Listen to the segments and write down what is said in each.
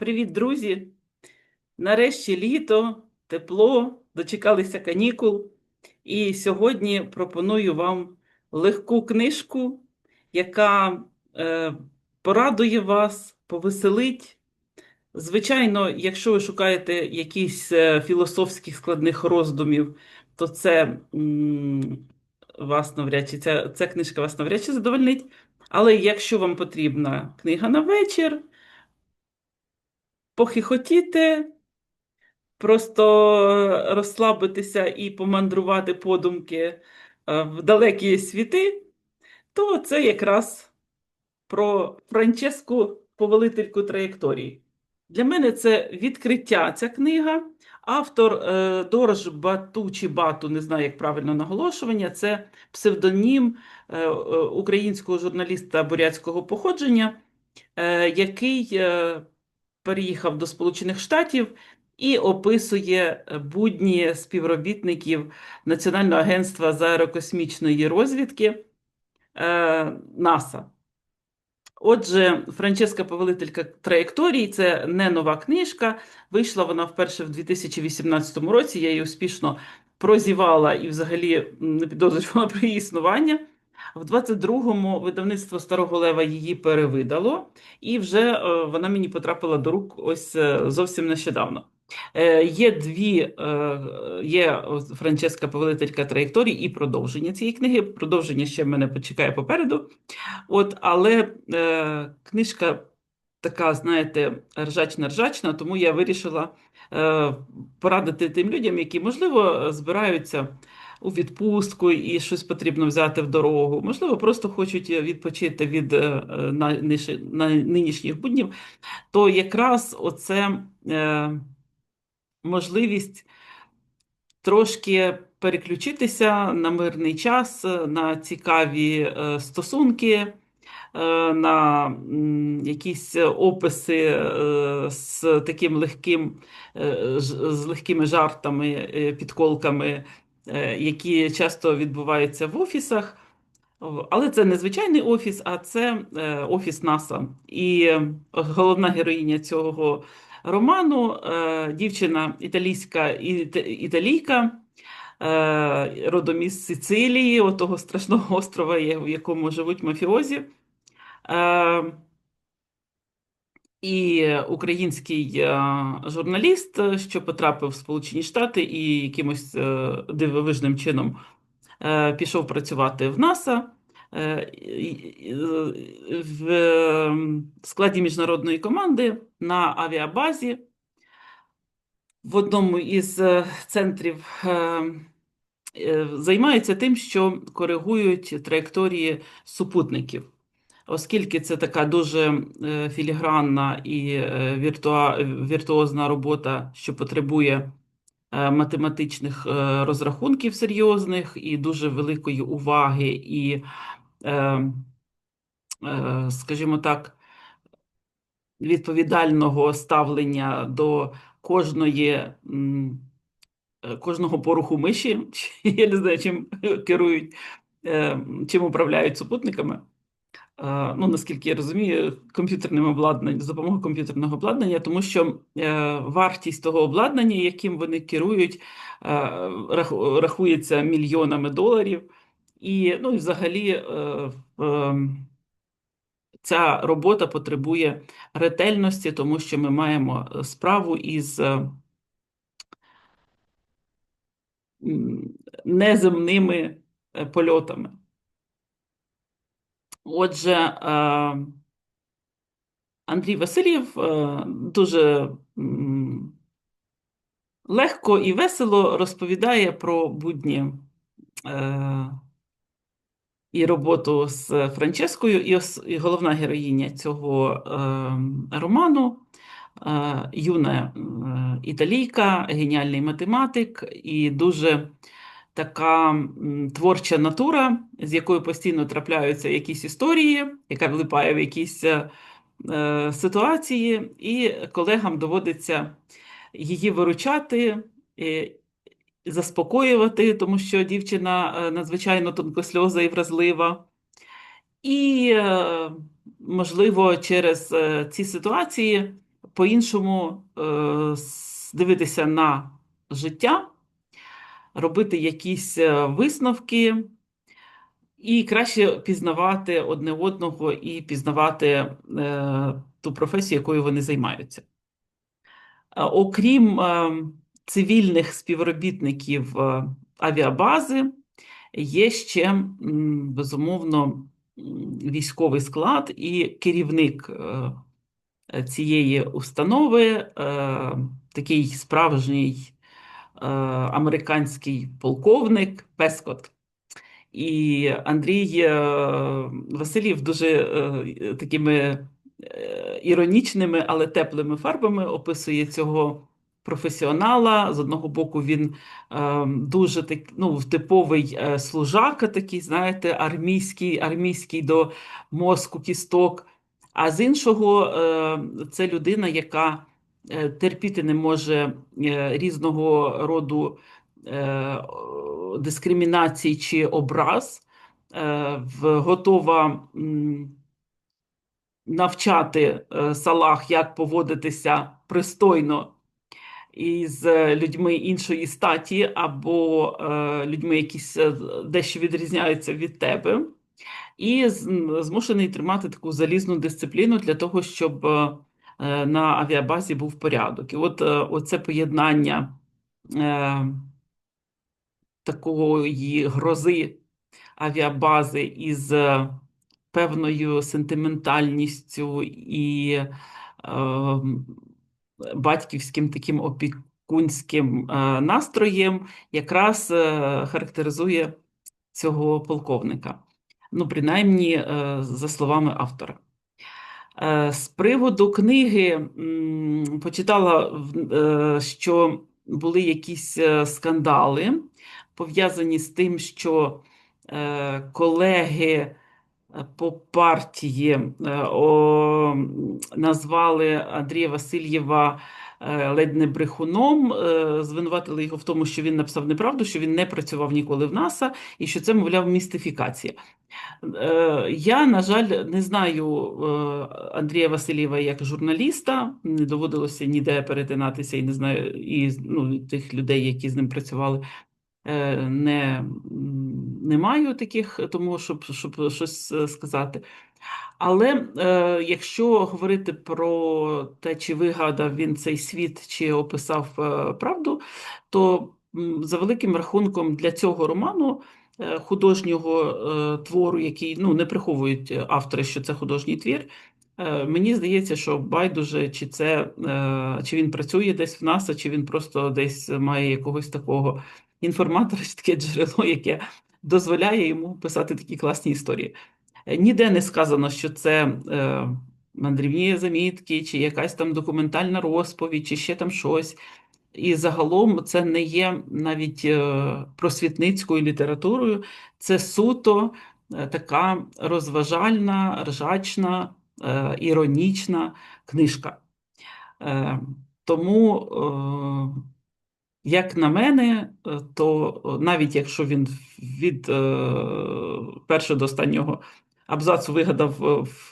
Привіт, друзі! Нарешті літо, тепло, дочекалися канікул. І сьогодні пропоную вам легку книжку, яка е, порадує вас, повеселить. Звичайно, якщо ви шукаєте якісь е, філософських складних роздумів, то це м, вас навряд чи ця, ця книжка вас навряд чи задовольнить. Але якщо вам потрібна книга на вечір, похихотіти, просто розслабитися і помандрувати подумки е, в далекі світи, то це якраз про Франческу повелительку траєкторії. Для мене це відкриття ця книга. Автор е, Дорож Бату чи Бату, не знаю, як правильно наголошування, це псевдонім е, е, українського журналіста бурятського походження, е, який е, переїхав до Сполучених Штатів і описує е, будні співробітників Національного агентства з аерокосмічної розвідки е, НАСА. Отже, Франческа Повелителька траєкторій це не нова книжка. Вийшла вона вперше в 2018 році. Я її успішно прозівала і взагалі не підозрювала про її існування. В 22-му видавництво Старого Лева її перевидало, і вже е, вона мені потрапила до рук ось е, зовсім нещодавно. Е, Є дві, є Франческа Повелителька траєкторій і продовження цієї книги. Продовження ще мене почекає попереду. От, але книжка така, знаєте, ржачна-ржачна, тому я вирішила порадити тим людям, які, можливо, збираються у відпустку і щось потрібно взяти в дорогу, можливо, просто хочуть відпочити від е, на, нинішніх буднів, то якраз оце е, можливість трошки переключитися на мирний час, е, на цікаві е, стосунки, е, на якісь описи е, з таким легким, е, з легкими жартами, е, підколками, е, які часто відбуваються в офісах. Але це не звичайний офіс, а це е, офіс НАСА. І е, головна героїня цього роману е, дівчина італійська іт- італійка, е, родом із Сицилії, отого страшного острова, в якому живуть мафіозі. І український е, журналіст, е, що потрапив в Сполучені Штати і якимось е, дивовижним чином пішов працювати в НАСА в складі міжнародної команди на авіабазі в одному із центрів займаються тим, що коригують траєкторії супутників. Оскільки це така дуже е, філігранна і е, віртуозна робота, що потребує е, математичних розрахунків серйозних і дуже великої уваги, і, скажімо так, відповідального ставлення до кожної, кожного поруху миші, я не знаю, чим керують, чим управляють супутниками. Ну, наскільки я розумію, комп'ютерним обладнанням, за допомогою комп'ютерного обладнання, тому що е, вартість того обладнання, яким вони керують, е, рахується мільйонами доларів. І, ну, взагалі е, ем, ця робота потребує ретельності, тому що ми маємо справу із неземними польотами. Отже, е, Андрій Васильєв е, дуже легко і весело розповідає про будні е, і роботу з Франческою, і, головна героїня цього роману юна італійка, геніальний математик і дуже така творча натура, з якою постійно трапляються якісь історії, яка влипає в якісь е, ситуації, і колегам доводиться її виручати. е, Заспокоювати, тому що дівчина е, надзвичайно тонкосльоза і вразлива. І, е, можливо, через е, ці ситуації по-іншому дивитися на життя, робити якісь е, висновки і краще пізнавати одне одного і пізнавати е, ту професію, якою вони займаються. Е, Окрім цивільних співробітників авіабази, є ще, безумовно, військовий склад і керівник цієї установи, такий справжній американський полковник Пескот. І Андрій е, Васильєв дуже е, такими е, іронічними, але теплими фарбами описує цього професіонала. З одного боку, він е, дуже так, ну, типовий е, служака, такий, знаєте, армійський, армійський до мозку кісток. А з іншого, е, це людина, яка е, терпіти не може е, різного роду е, о, дискримінацій чи образ, е, готова навчати е, Салах, як поводитися пристойно із е, людьми іншої статі або е, людьми, які дещо відрізняються від тебе, і змушений тримати таку залізну дисципліну для того, щоб е, е, на авіабазі був порядок. І от е, оце поєднання е, такої грози авіабази із е, певною сентиментальністю і е, батьківським таким опікунським е, настроєм якраз е, характеризує цього полковника. Ну, принаймні, е, за словами автора. Е, З приводу книги почитала, е, що були якісь е, скандали, пов'язані з тим, що колеги по партії назвали Андрія Васильєва ледь не брехуном, е, звинуватили його в тому, що він написав неправду, що він не працював ніколи в НАСА і що це, мовляв, містифікація. Е, Я, на жаль, не знаю е, Андрія Васильєва як журналіста, не доводилося ніде перетинатися і не знаю і ну, тих людей, які з ним працювали. е, Не, не маю таких, тому щоб, щоб щось е, сказати. Але е, якщо говорити про те, чи вигадав він цей світ, чи описав е, правду, то за великим рахунком для цього роману е, художнього е, твору, який ну, не приховують автори, що це художній твір. е, Мені здається, що байдуже, чи це е, чи він працює десь в НАСА, чи він просто десь має якогось такого інформатора, чи таке джерело, яке дозволяє йому писати такі класні історії. Е, Ніде не сказано, що це е, мандрівні замітки, чи якась там документальна розповідь, чи ще там щось. І загалом це не є навіть е, просвітницькою літературою, це суто така розважальна, ржачна, іронічна книжка. Тому, як на мене, то навіть якщо він від першого до останнього абзацу вигадав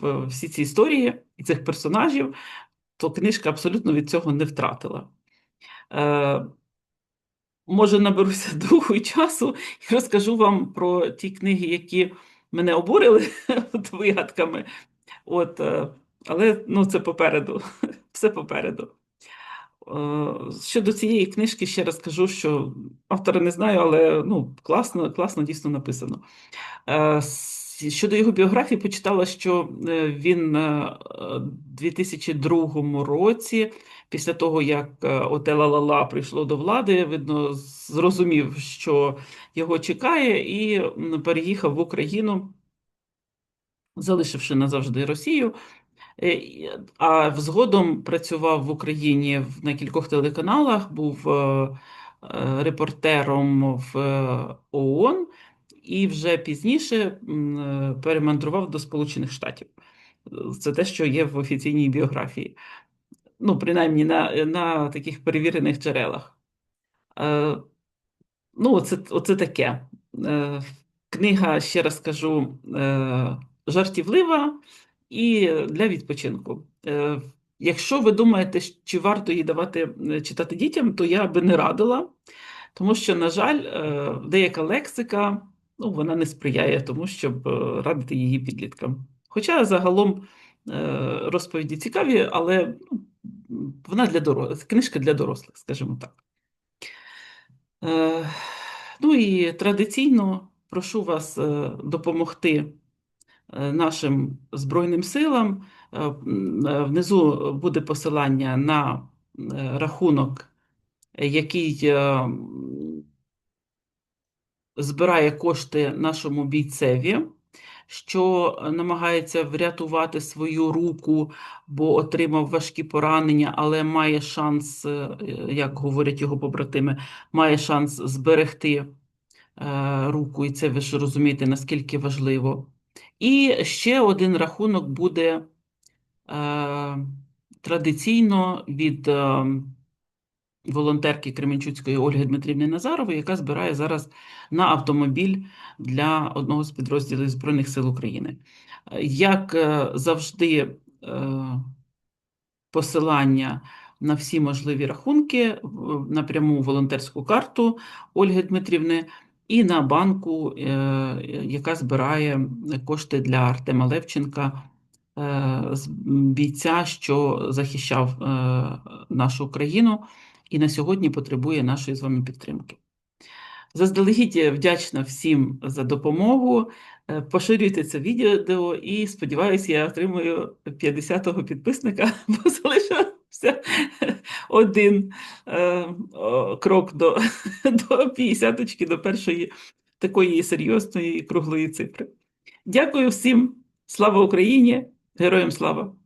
е, всі ці історії і цих персонажів, то книжка абсолютно від цього не втратила. Е, Може, наберуся другу і часу і розкажу вам про ті книги, які мене обурили от, вигадками. От, е, але ну, це попереду. Все попереду. Е, Щодо цієї книжки ще раз кажу, що автора не знаю, але ну, класно, класно дійсно написано. Е, Щодо його біографії, почитала, що е, він е, у 2002 році, після того, як е, оте прийшло до влади, видно, зрозумів, що його чекає, і переїхав в Україну, залишивши назавжди Росію. Е, А згодом працював в Україні на кількох телеканалах, був е, е, репортером в е, ООН і вже пізніше е, перемандрував до Сполучених Штатів. Це те, що є в офіційній біографії. Ну, принаймні на, на таких перевірених джерелах. Е, Ну, оце, оце таке. Е, Книга, ще раз кажу, жартівлива і для відпочинку. Якщо ви думаєте, чи варто її давати читати дітям, то я би не радила, тому що, на жаль, деяка лексика ну, вона не сприяє тому, щоб е, радити її підліткам. Хоча загалом е, розповіді цікаві, але ну, вона для дорослих, книжка для дорослих, скажімо так. Е, Ну і традиційно прошу вас допомогти нашим Збройним силам. Внизу буде посилання на рахунок, який збирає кошти нашому бійцеві, що намагається врятувати свою руку, бо отримав важкі поранення, але має шанс, е, як говорять його побратими, має шанс зберегти е, руку, і це ви ж розумієте, наскільки важливо. І ще один рахунок буде е, традиційно від е, волонтерки Кременчуцької Ольги Дмитрівни Назарової, яка збирає зараз на автомобіль для одного з підрозділів Збройних сил України. Як е, завжди, е, посилання на всі можливі рахунки на пряму волонтерську карту Ольги Дмитрівни і на банку, е, яка збирає кошти для Артема Левченка, бійця, що захищав нашу країну і на сьогодні потребує нашої з вами підтримки. Заздалегідь вдячна всім за допомогу. Е, Поширюйте це відео і сподіваюся, я отримую 50-го підписника, бо залишився один е, крок до, до 50-очки, до першої такої серйозної круглої цифри. Дякую всім. Слава Україні! Героям слава!